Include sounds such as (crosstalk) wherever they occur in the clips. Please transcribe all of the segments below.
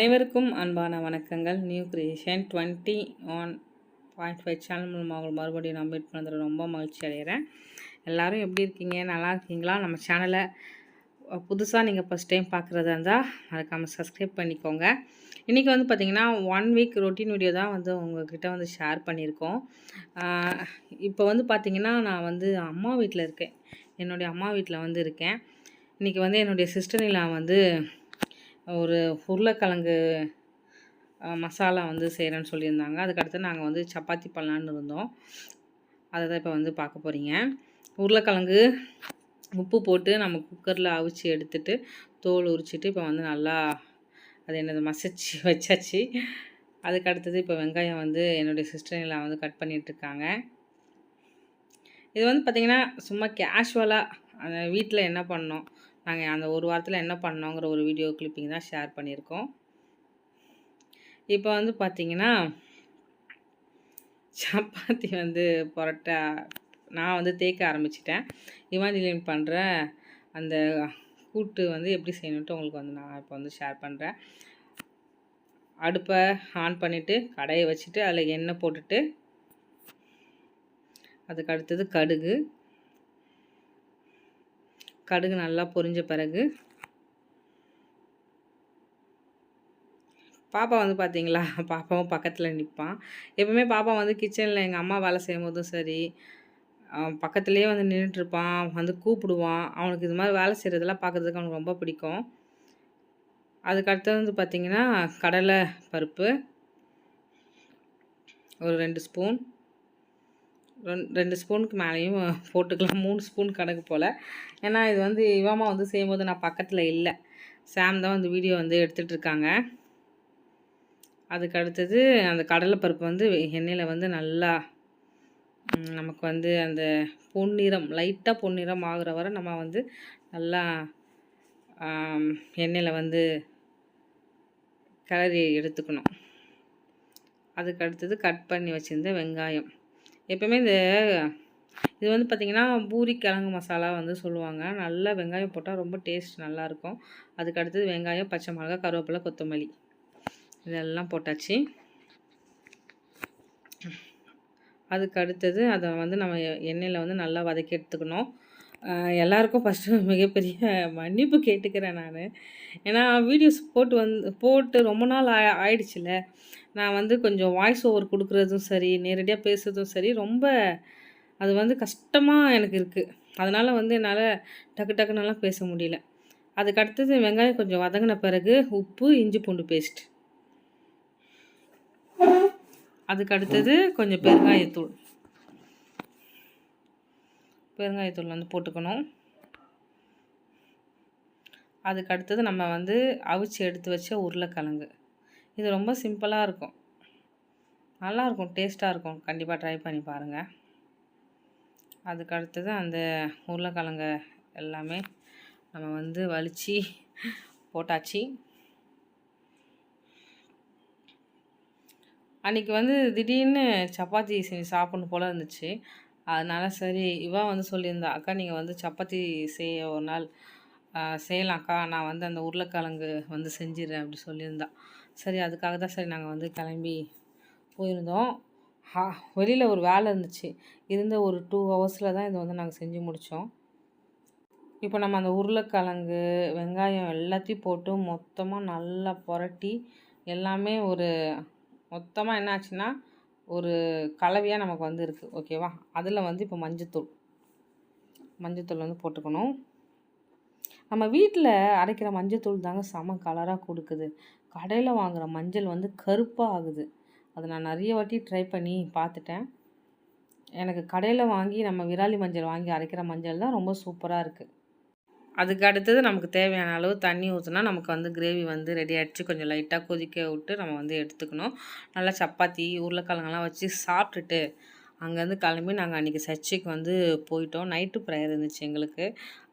அனைவருக்கும் அன்பான வணக்கங்கள். New creation twenty one point five channel மூலமாக உங்களை மறுபடியும் நான் மீட் பண்ணுறது ரொம்ப மகிழ்ச்சி அடைகிறேன். எல்லோரும் எப்படி இருக்கீங்க? நல்லா இருக்கீங்களா? நம்ம சேனலை புதுசாக நீங்கள் ஃபஸ்ட் டைம் பார்க்குறதா இருந்தால் மறக்காமல் சப்ஸ்கிரைப் பண்ணிக்கோங்க. இன்றைக்கி வந்து பார்த்திங்கன்னா ஒன் வீக் ரொட்டீன் வீடியோ தான் வந்து உங்கள்கிட்ட வந்து ஷேர் பண்ணியிருக்கோம். இப்போ வந்து பார்த்திங்கன்னா நான் வந்து அம்மா வீட்டில் இருக்கேன். என்னுடைய அம்மா வீட்டில் வந்து இருக்கேன். இன்றைக்கி வந்து என்னுடைய சிஸ்டர் நான் வந்து ஒரு உருளைக்கிழங்கு மசாலா வந்து செய்கிறேன்னு சொல்லியிருந்தாங்க. அதுக்கடுத்து நாங்கள் வந்து சப்பாத்தி பண்ணலான்னு இருந்தோம். அதை தான் இப்போ வந்து பார்க்க போகிறீங்க உருளைக்கிழங்கு உப்பு போட்டு நம்ம குக்கரில் அவிச்சு எடுத்துட்டு தோல் உரிச்சிட்டு இப்போ வந்து நல்லா அது என்னது மசிச்சு (laughs) வச்சாச்சு. அதுக்கு அடுத்தது இப்போ வெங்காயம் வந்து என்னுடைய சிஸ்டரில் வந்து கட் பண்ணிகிட்ருக்காங்க இது வந்து பார்த்திங்கன்னா சும்மா கேஷுவலாக அந்த வீட்டில் என்ன பண்ணோம்? நாங்கள் அந்த ஒரு வாரத்தில் என்ன பண்ணோங்கிற ஒரு வீடியோ கிளிப்பிங் தான் ஷேர் பண்ணியிருக்கோம். இப்போ வந்து பார்த்திங்கன்னா சப்பாத்தி வந்து புரட்டா நான் வந்து தேய்க்க ஆரம்பிச்சிட்டேன். இமாஜிலின் பண்ணுற அந்த கூட்டு வந்து எப்படி செய்யணுன்ட்டு உங்களுக்கு வந்து நான் இப்போ வந்து ஷேர் பண்ணுறேன் அடுப்பை ஆன் பண்ணிவிட்டு கடையை வச்சுட்டு அதில் எண்ணெய் போட்டுட்டு அதுக்கு அடுத்தது கடுகு. கடுகு நல்லா பொரிஞ்ச பிறகு. பாப்பா வந்து பார்த்தீங்களா பாப்பாவும் பக்கத்தில் நிற்பான் எப்போவுமே பாப்பா வந்து கிச்சனில் எங்கள் அம்மா வேலை செய்யும் போதும் சரி பக்கத்துலேயே வந்து நின்றுட்டுருப்பான் வந்து கூப்பிடுவான். அவனுக்கு இது மாதிரி வேலை செய்கிறதெல்லாம் பார்க்குறதுக்கு அவனுக்கு ரொம்ப பிடிக்கும். அதுக்கடுத்து வந்து பார்த்திங்கன்னா கடலை பருப்பு. ஒரு ரெண்டு ஸ்பூன். ரெண்டு ஸ்பூனுக்கு மேலேயும் போட்டுக்கலாம். மூணு ஸ்பூன் கணக்கு போல். ஏன்னா இது வந்து இவாமா வந்து செய்யும்போது நான் பக்கத்தில் இல்லை. சாம் தான் வந்து வீடியோ வந்து எடுத்துகிட்ருக்காங்க அதுக்கு அடுத்தது அந்த கடலைப்பருப்பு வந்து எண்ணெயில் வந்து நல்லா நமக்கு வந்து அந்த பொன்னிறம் லைட்டாக பொன்னிறம் ஆகுற வரை நம்ம வந்து நல்லா எண்ணெயில் வந்து கிளறி எடுத்துக்கணும். அதுக்கு அடுத்தது கட் பண்ணி வச்சுருந்த வெங்காயம். எப்போவுமே இந்த இது வந்து பார்த்திங்கன்னா பூரி கிழங்கு மசாலா வந்து சொல்லுவாங்க. நல்லா வெங்காயம் போட்டால் ரொம்ப டேஸ்ட் நல்லாயிருக்கும். அதுக்கு அடுத்தது வெங்காயம் பச்சை மிளகா கருவேப்பிலை கொத்தமல்லி. இதெல்லாம் போட்டாச்சு. அதுக்கு அடுத்தது அதை வந்து நம்ம எண்ணெயில் வந்து நல்லா வதக்கி எடுத்துக்கணும். எல்லாருக்கும் ஃபஸ்ட்டு மிகப்பெரிய மன்னிப்பு கேட்டுக்கிறேன் நான். ஏன்னா வீடியோஸ் போட்டு வந்து போட்டு ரொம்ப நாள் ஆயிடுச்சுல. நான் வந்து கொஞ்சம் வாய்ஸ் ஓவர் கொடுக்குறதும் சரி நேரடியாக பேசுகிறதும் சரி ரொம்ப அது வந்து கஷ்டமாக எனக்கு இருக்குது அதனால் வந்து என்னால் டக்கு டக்குன்னெல்லாம் பேச முடியல. அதுக்கு அடுத்தது வெங்காயம் கொஞ்சம் வதங்கின பிறகு உப்பு இஞ்சி பூண்டு பேஸ்ட் அதுக்கு அடுத்தது கொஞ்சம் பெருங்காயத்தூள். பெருங்காயத்தூள் வந்து போட்டுக்கணும். அதுக்கு அடுத்தது நம்ம வந்து அவிச்சு எடுத்து வச்ச உருளைக்கிழங்கு. இது ரொம்ப சிம்பிளாக இருக்கும். நல்லாயிருக்கும் டேஸ்ட்டாக இருக்கும். கண்டிப்பாக ட்ரை பண்ணி பாருங்கள் அதுக்கு அடுத்தது அந்த உருளைக்கிழங்க எல்லாமே நம்ம வந்து வலித்து போட்டாச்சு. அன்றைக்கி வந்து திடீர்னு சப்பாத்தி செஞ்சு சாப்பிட்ணும் போல் இருந்துச்சு. அதனால சரி இவா வந்து சொல்லியிருந்தா அக்கா நீங்கள் வந்து சப்பாத்தி செய்ய ஒரு நாள் செய்யலாம் அக்கா. நான் வந்து அந்த உருளைக்கிழங்கு வந்து செஞ்சிடுறேன் அப்படி சொல்லியிருந்தா. சரி அதுக்காக தான் சரி நாங்கள் வந்து கிளம்பி போயிருந்தோம். ஹா வெளியில் ஒரு வேலை இருந்துச்சு. இருந்த ஒரு டூ ஹவர்ஸில் தான் இதை வந்து நாங்கள் செஞ்சு முடித்தோம் இப்போ நம்ம அந்த உருளைக்கிழங்கு வெங்காயம் எல்லாத்தையும் போட்டு மொத்தமாக நல்லா புரட்டி எல்லாமே ஒரு மொத்தமாக என்ன ஆச்சுன்னா ஒரு கலவையாக நமக்கு வந்து இருக்குது ஓகேவா அதில் வந்து இப்போ மஞ்சத்தூள். மஞ்சத்தூள் வந்து போட்டுக்கணும். நம்ம வீட்டில் அரைக்கிற மஞ்சத்தூள் தாங்க செம கலராக கொடுக்குது. கடையில் வாங்குகிற மஞ்சள் வந்து கருப்பாக ஆகுது. அதை நான் நிறைய வாட்டி ட்ரை பண்ணி பார்த்துட்டேன். எனக்கு கடையில் வாங்கி நம்ம விராலி மஞ்சள் வாங்கி அரைக்கிற மஞ்சள் தான் ரொம்ப சூப்பராக இருக்குது அதுக்கு அடுத்தது நமக்கு தேவையான அளவு தண்ணி ஊற்றினா நமக்கு வந்து கிரேவி வந்து ரெடி ஆகிடுச்சு கொஞ்சம் லைட்டாக கொதிக்க விட்டு நம்ம வந்து எடுத்துக்கணும். நல்லா சப்பாத்தி உருளைக்கிழங்கெல்லாம் வச்சு சாப்பிட்டுட்டு அங்கேருந்து கிளம்பி நாங்கள் அன்றைக்கி சர்ச்சுக்கு வந்து போயிட்டோம். நைட்டு ப்ரேயர் இருந்துச்சு எங்களுக்கு.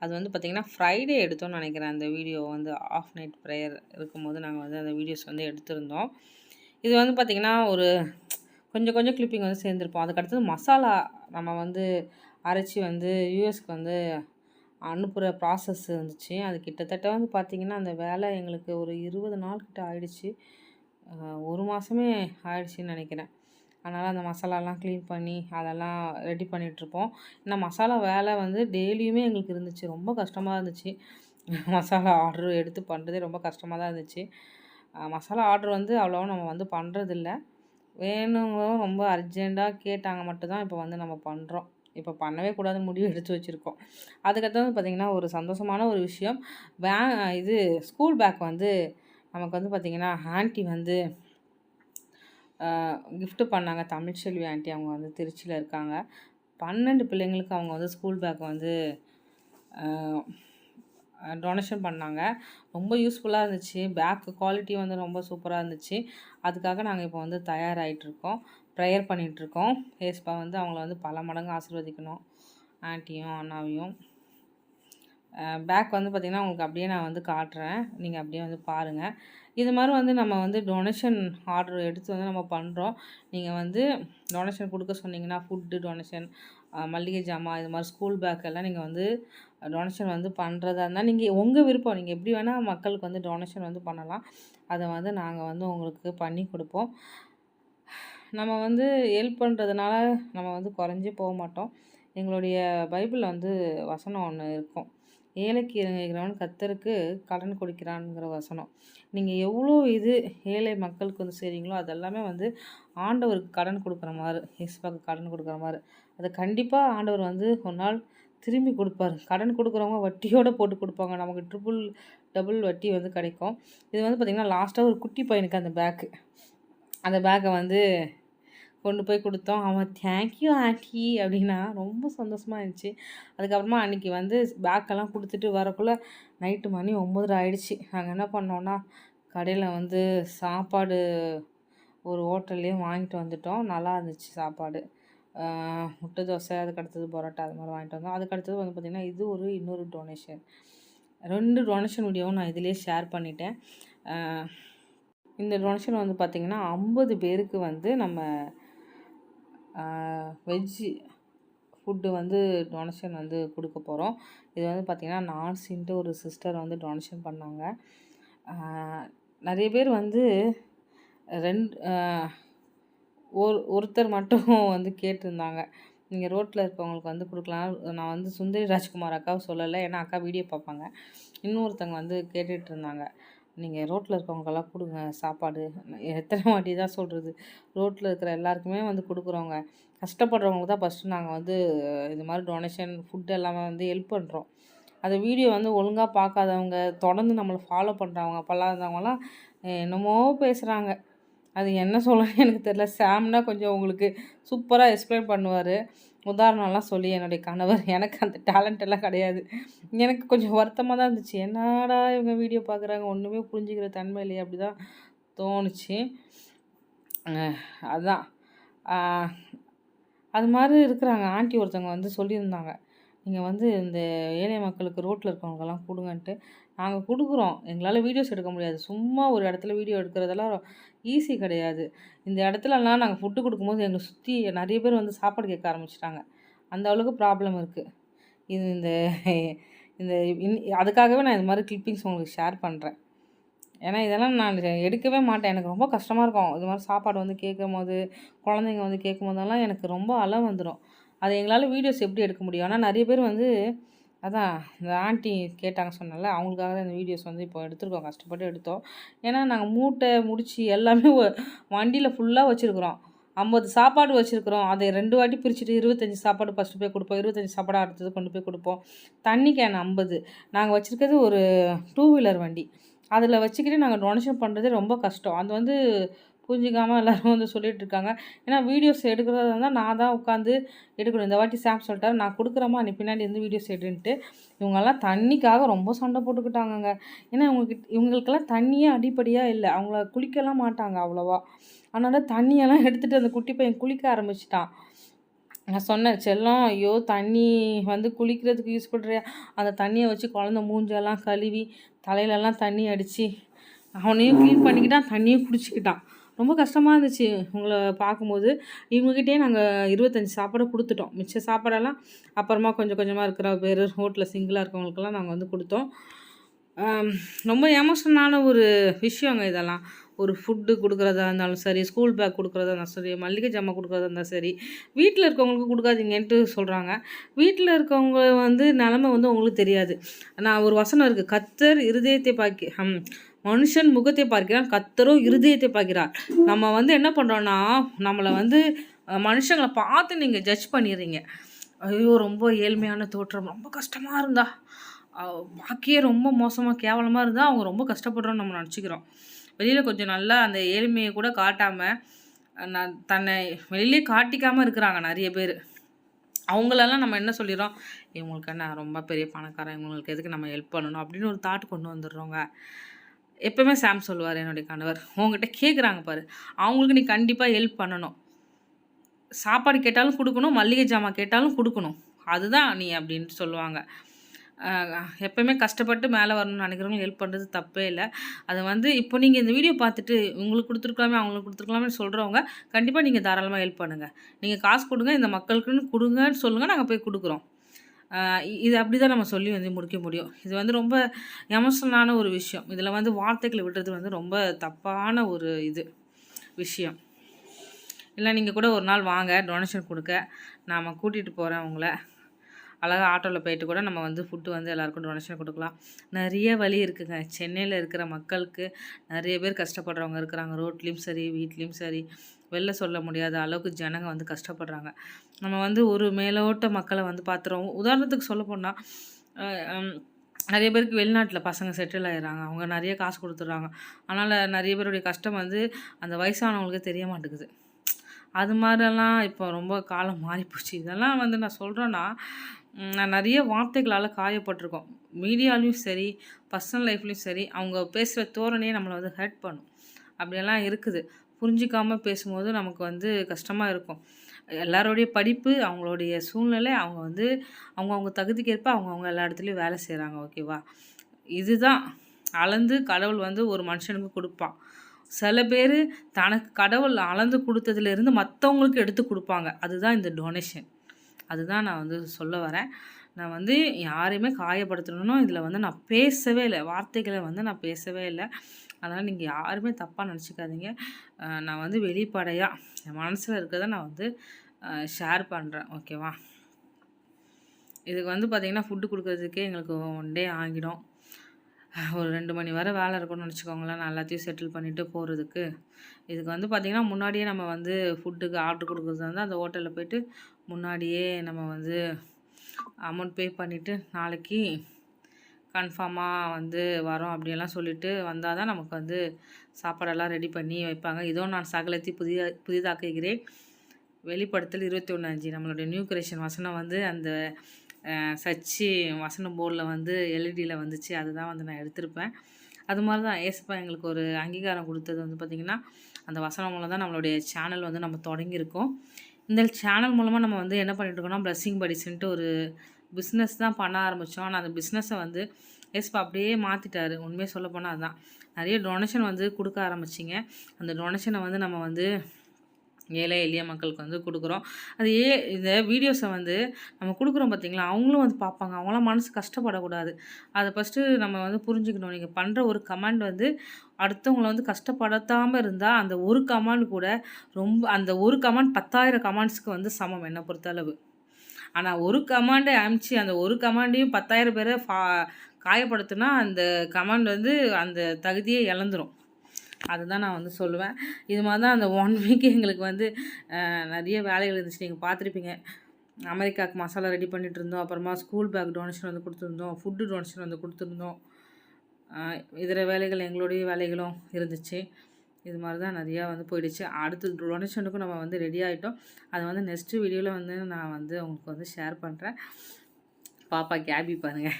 அது வந்து பார்த்திங்கன்னா ஃப்ரைடே எடுத்தோம்னு நினைக்கிறேன். அந்த வீடியோ வந்து ஆஃப் நைட் ப்ரேயர் இருக்கும்போது நாங்கள் வந்து அந்த வீடியோஸ் வந்து எடுத்திருந்தோம். இது வந்து பார்த்திங்கன்னா ஒரு கொஞ்சம் கொஞ்சம் கிளிப்பிங் வந்து சேர்ந்துருப்போம். அதுக்கடுத்தது மசாலா நம்ம வந்து அரைச்சி வந்து யூஎஸ்க்கு வந்து அனுப்புகிற ப்ராசஸ் இருந்துச்சு. அது கிட்டத்தட்ட வந்து பார்த்திங்கன்னா அந்த வேலை எங்களுக்கு ஒரு இருபது நாள் கிட்ட ஆயிடுச்சு. ஒரு மாதமே ஆயிடுச்சுன்னு நினைக்கிறேன். அதனால் அந்த மசாலாலாம் க்ளீன் பண்ணி அதெல்லாம் ரெடி பண்ணிகிட்ருப்போம் இந்த மசாலா வேலை வந்து டெய்லியுமே எங்களுக்கு இருந்துச்சு. ரொம்ப கஷ்டமாக இருந்துச்சு. (laughs) மசாலா ஆர்டர் எடுத்து பண்ணுறதே ரொம்ப கஷ்டமாக தான் இருந்துச்சு. மசாலா ஆர்டர் வந்து அவ்வளோவா நம்ம வந்து பண்ணுறதில்ல வேணுங்க ரொம்ப அர்ஜெண்ட்டாக கேட்டாங்க மட்டும்தான் இப்போ வந்து நம்ம பண்ணுறோம் இப்போ பண்ணவே கூடாது முடிவு எடுத்து வச்சுருக்கோம். அதுக்கடுத்தது வந்து பார்த்திங்கன்னா ஒரு சந்தோஷமான ஒரு விஷயம். பே இது ஸ்கூல் பேக் வந்து நமக்கு வந்து பார்த்திங்கன்னா ஆண்டி வந்து கிஃப்ட்டு பண்ணாங்க. தமிழ்ச்செல்வி ஆண்டி அவங்க வந்து திருச்சியில் இருக்காங்க. பன்னெண்டு பிள்ளைங்களுக்கு அவங்க வந்து ஸ்கூல் பேக் வந்து டொனேஷன் பண்ணாங்க. ரொம்ப யூஸ்ஃபுல்லாக இருந்துச்சு. பேக் குவாலிட்டி வந்து ரொம்ப சூப்பராக இருந்துச்சு. அதுக்காக நாங்கள் இப்போ வந்து தயாராகிட்ருக்கோம் ப்ரேயர் பண்ணிகிட்ருக்கோம் ஏஸ்பா வந்து அவங்கள வந்து பல மடங்கு ஆசிர்வதிக்கணும். ஆண்டியும் அண்ணாவையும். பேக் வந்து பார்த்திங்கன்னா உங்களுக்கு அப்படியே நான் வந்து காட்டுறேன். நீங்கள் அப்படியே வந்து பாருங்கள் இது மாதிரி வந்து நம்ம வந்து டொனேஷன் ஆர்டர் எடுத்து வந்து நம்ம பண்ணுறோம் நீங்கள் வந்து டொனேஷன் கொடுக்க சொன்னீங்கன்னா ஃபுட்டு டொனேஷன் மல்லிகை ஜாமான் இது மாதிரி ஸ்கூல் பேக் எல்லாம் நீங்கள் வந்து டொனேஷன் வந்து பண்ணுறதா இருந்தால் நீங்கள் உங்கள் விருப்பம். நீங்கள் எப்படி வேணால் மக்களுக்கு வந்து டொனேஷன் வந்து பண்ணலாம். அதை வந்து நாங்கள் வந்து உங்களுக்கு பண்ணி கொடுப்போம். நம்ம வந்து ஹெல்ப் பண்ணுறதுனால நம்ம வந்து குறைஞ்சி போக மாட்டோம். எங்களுடைய பைபிளில் வந்து வசனம் ஒன்று இருக்கும். ஏழைக்கு இறங்குகிறவன் கத்தருக்கு கடன் கொடுக்கிறான்ங்கிற வசனம். நீங்கள் எவ்வளோ இது ஏழை மக்களுக்கு வந்து செய்கிறீங்களோ அதெல்லாமே வந்து ஆண்டவருக்கு கடன் கொடுக்குற மாதிரி இயேசுபாக்கு கடன் கொடுக்குற மாதிரி. அதை கண்டிப்பாக ஆண்டவர் வந்து ஒரு நாள் திரும்பி கொடுப்பாரு. கடன் கொடுக்குறவங்க வட்டியோடு போட்டு கொடுப்பாங்க. நமக்கு ட்ரிபிள் டபுள் வட்டி வந்து கிடைக்கும். இது வந்து பார்த்திங்கன்னா லாஸ்ட்டாக ஒரு குட்டி பையனுக்கு அந்த பேக்கு அந்த பேக்கை வந்து கொண்டு போய் கொடுத்தோம். அவன் தேங்க்யூ ஆண்டி அப்படின்னா ரொம்ப சந்தோஷமாக இருந்துச்சு. அதுக்கப்புறமா அன்றைக்கி வந்து பேக்கெல்லாம் கொடுத்துட்டு வரக்குள்ளே நைட்டு மணி ஒம்பது ஆயிடுச்சு. நாங்கள் என்ன பண்ணோன்னா கடையில் வந்து சாப்பாடு ஒரு ஹோட்டல்லையும் வாங்கிட்டு வந்துட்டோம். நல்லா இருந்துச்சு சாப்பாடு. முட்டை தோசை அதுக்கு அடுத்தது பரோட்டா அது மாதிரி வாங்கிட்டு வந்தோம். அதுக்கு அடுத்தது வந்து பார்த்திங்கன்னா இது ஒரு இன்னொரு டொனேஷன் ரெண்டு டொனேஷன் வீடியோவும் நான் இதிலே ஷேர் பண்ணிட்டேன். இந்த டொனேஷன் வந்து பார்த்திங்கன்னா ஐம்பது பேருக்கு வந்து நம்ம வெஜ்ஜு ஃபுட்டு வந்து டொனேஷன் வந்து கொடுக்க போகிறோம் இது வந்து பார்த்திங்கன்னா நார்ஸின்ட்டு ஒரு சிஸ்டர் வந்து டொனேஷன் பண்ணாங்க. நிறைய பேர் வந்து ரெண்டு ஒரு ஒருத்தர் மட்டும் வந்து கேட்டிருந்தாங்க. நீங்கள் ரோட்டில் இருக்கவங்களுக்கு வந்து கொடுக்கலாம். நான் வந்து சுந்தரி ராஜ்குமார் அக்காவை சொல்லலை. ஏன்னா அக்கா வீடியோ பார்ப்பாங்க. இன்னொருத்தவங்க வந்து கேட்டுட்ருந்தாங்க நீங்கள் ரோட்டில் இருக்கவங்கெல்லாம் கொடுங்க சாப்பாடு. எத்தனை வாட்டி தான் சொல்கிறது ரோட்டில் இருக்கிற எல்லாருக்குமே வந்து கொடுக்குறவங்க. கஷ்டப்படுறவங்க தான் ஃபஸ்ட்டு நாங்கள் வந்து இது மாதிரி டொனேஷன் ஃபுட் எல்லாமே வந்து ஹெல்ப் பண்ணுறோம் அந்த வீடியோ வந்து ஒழுங்காக பார்க்காதவங்க தொடர்ந்து நம்மளை ஃபாலோ பண்ணுறவங்க பல்லாதவங்கலாம் என்னமோ பேசுகிறாங்க அது என்ன சொல்லணும்னு எனக்கு தெரில சாம்னா கொஞ்சம் உங்களுக்கு சூப்பராக எக்ஸ்பிளைன் பண்ணுவார். உதாரணம்லாம் சொல்லி என்னுடைய கணவர் எனக்கு அந்த டேலண்ட் எல்லாம் கிடையாது. எனக்கு கொஞ்சம் வருத்தமாக தான் இருந்துச்சு. என்னடா இவங்க வீடியோ பார்க்குறாங்க? ஒன்றுமே புரிஞ்சுக்கிற தன்மை இல்லையே அப்படி தான் தோணுச்சு அதுதான் அது மாதிரி இருக்கிறாங்க. ஆண்டி ஒருத்தவங்க வந்து சொல்லியிருந்தாங்க. நீங்கள் வந்து இந்த ஏழை மக்களுக்கு ரோட்டில் இருக்கவங்கெல்லாம் கொடுங்கன்ட்டு. நாங்கள் கொடுக்குறோம். எங்களால் வீடியோஸ் எடுக்க முடியாது. சும்மா ஒரு இடத்துல வீடியோ எடுக்கிறதெல்லாம் ஈஸி கிடையாது. இந்த இடத்துலலாம் நாங்கள் ஃபுட்டு கொடுக்கும்போது எங்களை சுற்றி நிறைய பேர் வந்து சாப்பாடு கேட்க ஆரம்பிச்சிட்டாங்க. அந்த அளவுக்கு ப்ராப்ளம் இருக்குது இது இந்த இந்த அதுக்காகவே நான் இது மாதிரி கிளிப்பிங்ஸ் உங்களுக்கு ஷேர் பண்ணுறேன் ஏன்னா இதெல்லாம் நான் எடுக்கவே மாட்டேன். எனக்கு ரொம்ப கஷ்டமாக இருக்கும். இது மாதிரி சாப்பாடு வந்து கேட்கும் போது குழந்தைங்க வந்து கேட்கும் போதெல்லாம் எனக்கு ரொம்ப அலை வந்துடும் அது எங்களால் வீடியோஸ் எப்படி எடுக்க முடியும்? ஆனால் நிறைய பேர் வந்து அதான் இந்த ஆண்டி கேட்டாங்க சொன்னால அவங்களுக்காக தான் இந்த வீடியோஸ் வந்து இப்போ எடுத்துருக்கோம் கஷ்டப்பட்டு எடுத்தோம். ஏன்னா நாங்கள் மூட்டை முடிச்சு எல்லாமே வண்டியில் ஃபுல்லாக வச்சுருக்குறோம். ஐம்பது சாப்பாடு வச்சுருக்குறோம். அதை ரெண்டு வாட்டி பிரிச்சுட்டு இருபத்தஞ்சி சாப்பாடு ஃபஸ்ட்டு போய் கொடுப்போம். இருபத்தஞ்சி சாப்பாடு அடுத்தது கொண்டு போய் கொடுப்போம். தண்ணி கேன் ஐம்பது. நாங்கள் வச்சுருக்கிறது ஒரு டூ வீலர் வண்டி. அதில் வச்சுக்கிட்டு நாங்கள் டொனேஷன் பண்ணுறதே ரொம்ப கஷ்டம். அது வந்து புரிஞ்சிக்காமல் எல்லோரும் வந்து சொல்லிகிட்டு இருக்காங்க ஏன்னா வீடியோஸ் எடுக்கிறதா இருந்தால் நான் தான் உட்காந்து எடுக்கணும். இந்த வாட்டி சாப் சொல்லிட்டாரு நான் கொடுக்குறமா நீ பின்னாடி இருந்து வீடியோஸ் எடுன்ட்டு. இவங்கெல்லாம் தண்ணிக்காக ரொம்ப சண்டை போட்டுக்கிட்டாங்கங்க. ஏன்னா இவங்ககிட்ட இவங்களுக்கெல்லாம் தண்ணியே அடிப்படையாக இல்லை. அவங்கள குளிக்கலாம் மாட்டாங்க அவ்வளோவா. அதனால் தண்ணியெல்லாம் எடுத்துகிட்டு அந்த குட்டி பையன் குளிக்க ஆரம்பிச்சிட்டான். நான் சொன்னேன் செல்லம் ஐயோ தண்ணி வந்து குளிக்கிறதுக்கு யூஸ் பண்ணுறியா அந்த தண்ணியை வச்சு குழந்த மூஞ்செல்லாம் கழுவி தலையிலலாம் தண்ணி அடித்து அவனையும் க்ளீன் பண்ணிக்கிட்டான் தண்ணியும் குடிச்சிக்கிட்டான். ரொம்ப கஷ்டமாக இருந்துச்சு உங்களை பார்க்கும்போது. இவங்ககிட்டயே நாங்கள் இருபத்தஞ்சி சாப்பாடு கொடுத்துட்டோம். மிச்ச சாப்பாடெல்லாம் அப்புறமா கொஞ்சம் கொஞ்சமாக இருக்கிற பேர் ஹோட்டலில் சிங்கிளாக இருக்கவங்களுக்கெல்லாம் நாங்கள் வந்து கொடுத்தோம். ரொம்ப எமோஷனான ஒரு விஷயங்க இதெல்லாம். ஒரு ஃபுட்டு கொடுக்குறதா இருந்தாலும் சரி ஸ்கூல் பேக் கொடுக்குறதா இருந்தாலும் சரி மல்லிகை ஜாமான் கொடுக்குறதா இருந்தாலும் சரி வீட்டில் இருக்கவங்களுக்கு கொடுக்காதீங்கன்ட்டு சொல்கிறாங்க வீட்டில் இருக்கவங்க வந்து நிலமை வந்து உங்களுக்கு தெரியாது. நான் ஒரு வசனம் இருக்குது கத்தர் இருதயத்தை பாக்கி ஹம் மனுஷன் முகத்தை பார்க்கிறான் கத்தரோ இருதயத்தை பார்க்கிறார். நம்ம வந்து என்ன பண்ணுறோன்னா நம்மளை வந்து மனுஷங்களை பார்த்து நீங்கள் ஜட்ஜ் பண்ணிடுறீங்க. ஐயோ ரொம்ப ஏழ்மையான தோற்றம் ரொம்ப கஷ்டமாக இருந்தா. பாக்கியே ரொம்ப மோசமாக கேவலமாக இருந்தால் அவங்க ரொம்ப கஷ்டப்படுறோன்னு நம்ம நினச்சிக்கிறோம். வெளியில் கொஞ்சம் நல்லா அந்த ஏழ்மையை கூட காட்டாமல் நான் தன்னை வெளியிலே காட்டிக்காமல் இருக்கிறாங்க நிறைய பேர். அவங்களெல்லாம் நம்ம என்ன சொல்லிடுறோம்? இவங்களுக்கு என்ன ரொம்ப பெரிய பணக்காரன் இவங்களுக்கு எதுக்கு நம்ம ஹெல்ப் பண்ணணும்? அப்படின்னு ஒரு தாட் கொண்டு வந்துடுறோங்க. எப்போவுமே சாம் சொல்லுவார் என்னுடைய கணவர். உங்ககிட்ட கேட்குறாங்க பாரு. அவங்களுக்கு நீ கண்டிப்பாக ஹெல்ப் பண்ணணும். சாப்பாடு கேட்டாலும் கொடுக்கணும் மல்லிகை ஜாமான் கேட்டாலும் கொடுக்கணும். அதுதான் நீ அப்படின்ட்டு சொல்லுவாங்க. எப்போயுமே கஷ்டப்பட்டு மேலே வரணும்னு நினைக்கிறவங்க ஹெல்ப் பண்ணுறது தப்பே இல்லை. அதை வந்து இப்போ நீங்கள் இந்த வீடியோ பார்த்துட்டு உங்களுக்கு கொடுத்துருக்கலாமே அவங்களுக்கு கொடுத்துருக்கலாமே சொல்கிறவங்க கண்டிப்பாக நீங்கள் தாராளமாக ஹெல்ப் பண்ணுங்கள் நீங்கள் காசு கொடுங்க இந்த மக்களுக்குன்னு கொடுங்கன்னு சொல்லுங்கள் நாங்கள் போய் கொடுக்குறோம். இது அப்படி தான் நம்ம சொல்லி வந்து முடிக்க முடியும். இது வந்து ரொம்ப எமோஷனலான ஒரு விஷயம். இதில் வந்து வார்த்தைகளை விடுறது வந்து ரொம்ப தப்பான ஒரு இது விஷயம். இல்லை நீங்கள் கூட ஒரு நாள் வாங்க டொனேஷன் கொடுக்க நாம் கூட்டிகிட்டு போகிறேன் உங்களை. அழகாக ஆட்டோவில் போயிட்டு கூட நம்ம வந்து ஃபுட்டு வந்து எல்லாருக்கும் டொனேஷன் கொடுக்கலாம். நிறைய வழி இருக்குதுங்க சென்னையில் இருக்கிற மக்களுக்கு நிறைய பேர் கஷ்டப்படுறவங்க இருக்கிறாங்க. ரோட்லேயும் சரி வீட்லேயும் சரி. வெளில சொல்ல முடியாத அளவுக்கு ஜனங்க வந்து கஷ்டப்படுறாங்க. நம்ம வந்து ஒரு மேலோட்ட மக்களை வந்து பார்த்துருவோம் உதாரணத்துக்கு சொல்ல போனால் நிறைய பேருக்கு வெளிநாட்டில் பசங்க செட்டில் ஆகிடுறாங்க அவங்க நிறைய காசு கொடுத்துட்றாங்க. அதனால் நிறைய பேருடைய கஷ்டம் வந்து அந்த வயசானவங்களுக்கு தெரிய மாட்டேங்குது. அது மாதிரிலாம் இப்போ ரொம்ப காலம் மாறிப்போச்சு. இதெல்லாம் வந்து நான் சொல்கிறேன்னா நான் நிறைய வார்த்தைகளால் காயப்பட்டிருக்கோம். மீடியாலையும் சரி பர்சனல் லைஃப்லேயும் சரி அவங்க பேசுகிற தோரணையே நம்மளை வந்து ஹர்ட் பண்ணும். அப்படியெல்லாம் இருக்குது. புரிஞ்சிக்காமல் பேசும்போது நமக்கு வந்து கஷ்டமாக இருக்கும். எல்லாரோடைய படிப்பு அவங்களுடைய சூழ்நிலை அவங்க வந்து அவங்கவுங்க தகுதிக்கேற்ப அவங்கவுங்க எல்லா இடத்துலையும் வேலை செய்கிறாங்க ஓகேவா இதுதான். அளந்து கடவுள் வந்து ஒரு மனுஷனுக்கு கொடுப்பான். சில பேர் தனக்கு கடவுள் அளந்து கொடுத்ததுலேருந்து மற்றவங்களுக்கு எடுத்து கொடுப்பாங்க. அதுதான் இந்த டொனேஷன் அதுதான் நான் வந்து சொல்ல வரேன். நான் வந்து யாரையுமே காயப்படுத்தணும் இதில் வந்து நான் பேசவே இல்லை. வார்த்தைகளை வந்து நான் பேசவே இல்லை. அதனால் நீங்கள் யாருமே தப்பாக நினச்சிக்காதீங்க. நான் வந்து வெளிப்படையாக என் மனசில் இருக்கிறத நான் வந்து ஷேர் பண்ணுறேன் ஓகேவா இதுக்கு வந்து பார்த்திங்கன்னா ஃபுட்டு கொடுக்குறதுக்கே எங்களுக்கு ஒன் டே ஆகிடும். ஒரு ரெண்டு மணி வரை வேலை இருக்கும்னு வச்சுக்கோங்களேன் நான் எல்லாத்தையும் செட்டில் பண்ணிவிட்டு போகிறதுக்கு இதுக்கு வந்து பார்த்திங்கன்னா முன்னாடியே நம்ம வந்து ஃபுட்டுக்கு ஆர்டர் கொடுக்குறதா இருந்தால் அந்த ஹோட்டலில் போய்ட்டு முன்னாடியே நம்ம வந்து அமௌண்ட் பே பண்ணிவிட்டு நாளைக்கு கன்ஃபார்மாக வந்து வரோம் அப்படியெல்லாம் சொல்லிவிட்டு வந்தால் தான் நமக்கு வந்து சாப்பாடெல்லாம் ரெடி பண்ணி வைப்பாங்க. இதோ நான் சகலத்தை புதிய புதிதாக்குகிறேன். வெளிப்படுத்தல் இருபத்தி ஒன்று அஞ்சு. நம்மளுடைய நியூ கிரேஷன் வசனம் வந்து அந்த சச்சி வசனம் போர்டில் வந்து எல்இடியில் வந்துச்சு. அதுதான் வந்து நான் எடுத்திருப்பேன். அது மாதிரி தான் ஏசப்பா எங்களுக்கு ஒரு அங்கீகாரம் கொடுத்தது வந்து பார்த்திங்கன்னா அந்த வசனம் மூலம் தான் நம்மளுடைய சேனல் வந்து நம்ம தொடங்கியிருக்கோம். இந்த சேனல் மூலமாக நம்ம வந்து என்ன பண்ணிட்டுருக்கோம்னா ப்ளஸ்ஸிங் படிச்சுன்ட்டு ஒரு பிஸ்னஸ் தான் பண்ண ஆரம்பித்தோம் ஆனால் அந்த பிஸ்னஸை வந்து ஏசப்பா அப்படியே மாற்றிட்டார் உண்மையாக சொல்லப்போனால் அதுதான் நிறைய டொனேஷன் வந்து கொடுக்க ஆரம்பிச்சிங்க. அந்த டொனேஷனை வந்து நம்ம வந்து ஏழை எளிய மக்களுக்கு வந்து கொடுக்குறோம். அது ஏ இந்த வீடியோஸை வந்து நம்ம கொடுக்குறோம் பார்த்திங்களா? அவங்களும் வந்து பார்ப்பாங்க. அவங்களாம் மனசு கஷ்டப்படக்கூடாது. அதை ஃபஸ்ட்டு நம்ம வந்து புரிஞ்சுக்கணும். நீங்கள் பண்ணுற ஒரு கமெண்ட் வந்து அடுத்தவங்களை வந்து கஷ்டப்படுத்தாமல் இருந்தால் அந்த ஒரு கமெண்ட் கூட ரொம்ப அந்த ஒரு கமெண்ட் பத்தாயிரம் கமெண்ட்ஸ்க்கு வந்து சமம் என்னை பொறுத்தளவு. ஆனால் ஒரு கமாண்டை அமிச்சு அந்த ஒரு கமாண்டையும் பத்தாயிரம் பேரை ஃபா காயப்படுத்தினா அந்த கமாண்ட் வந்து அந்த தகுதியை இழந்துடும் அதுதான் நான் வந்து சொல்லுவேன். இது மாதிரி தான் அந்த ஒன் வீக் எங்களுக்கு வந்து நிறைய வேலைகள் இருந்துச்சு. நீங்கள் பார்த்துருப்பீங்க. அமெரிக்காவுக்கு மசாலா ரெடி பண்ணிகிட்டு இருந்தோம். அப்புறமா ஸ்கூல் பேக் டொனேஷன் வந்து கொடுத்துருந்தோம். ஃபுட்டு டொனேஷன் வந்து கொடுத்துருந்தோம். இதர வேலைகள் எங்களுடைய வேலைகளும் இருந்துச்சு. இது மாதிரி தான் நிறையா வந்து போயிடுச்சு. அடுத்து டொனேஷனுக்கும் நம்ம வந்து ரெடி ஆகிட்டோம் அதை வந்து நெக்ஸ்ட்டு வீடியோவில் வந்து நான் வந்து உங்களுக்கு வந்து ஷேர் பண்ணுறேன் பாப்பா கேபி பாருங்க.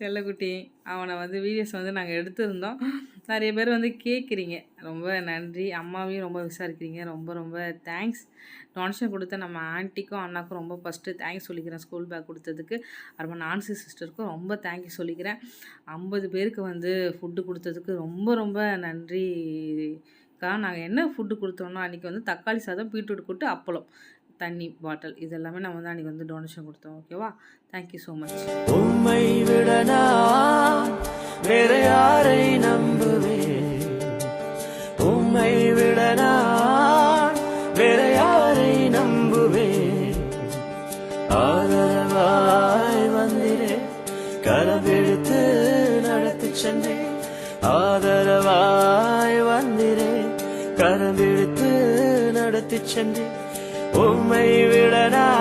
செல்லக்குட்டி அவனை வந்து வீடியோஸ் வந்து நாங்கள் எடுத்திருந்தோம். நிறைய பேர் வந்து கேட்குறீங்க ரொம்ப நன்றி. அம்மாவையும் ரொம்ப விசாரிக்கிறீங்க. ரொம்ப ரொம்ப தேங்க்ஸ் டொனேஷன் கொடுத்த நம்ம ஆன்ட்டிக்கும் அண்ணாக்கும் ரொம்ப ஃபஸ்ட்டு தேங்க்ஸ் சொல்லிக்கிறேன் ஸ்கூல் பேக் கொடுத்ததுக்கு. அப்புறம் நான்சி சிஸ்டருக்கும் ரொம்ப தேங்க்யூ சொல்லிக்கிறேன். ஐம்பது பேருக்கு வந்து ஃபுட்டு கொடுத்ததுக்கு ரொம்ப ரொம்ப நன்றிக்கா. நாங்கள் என்ன ஃபுட்டு கொடுத்தோன்னா அன்றைக்கி வந்து தக்காளி சாதம் பீட்ரூட் கூட்டு அப்பளம். தண்ணி பாட்டில் இது எல்லாமே நம்ம வந்து அன்றைக்கி வந்து டொனேஷன் கொடுத்தோம் ஓகேவா தேங்க்யூ ஸோ மச் உம்மை விடனா வேற யாரை நம்புவே உம்மை விடனா வேற யாரை நம்புவே ஆதரவாய் வந்திரே கரவெடுத்து நடத்தி சென்றே ஆதரவாய் வந்திரே கரவெடுத்து நடத்தி சென்றே உம்மை விட நான்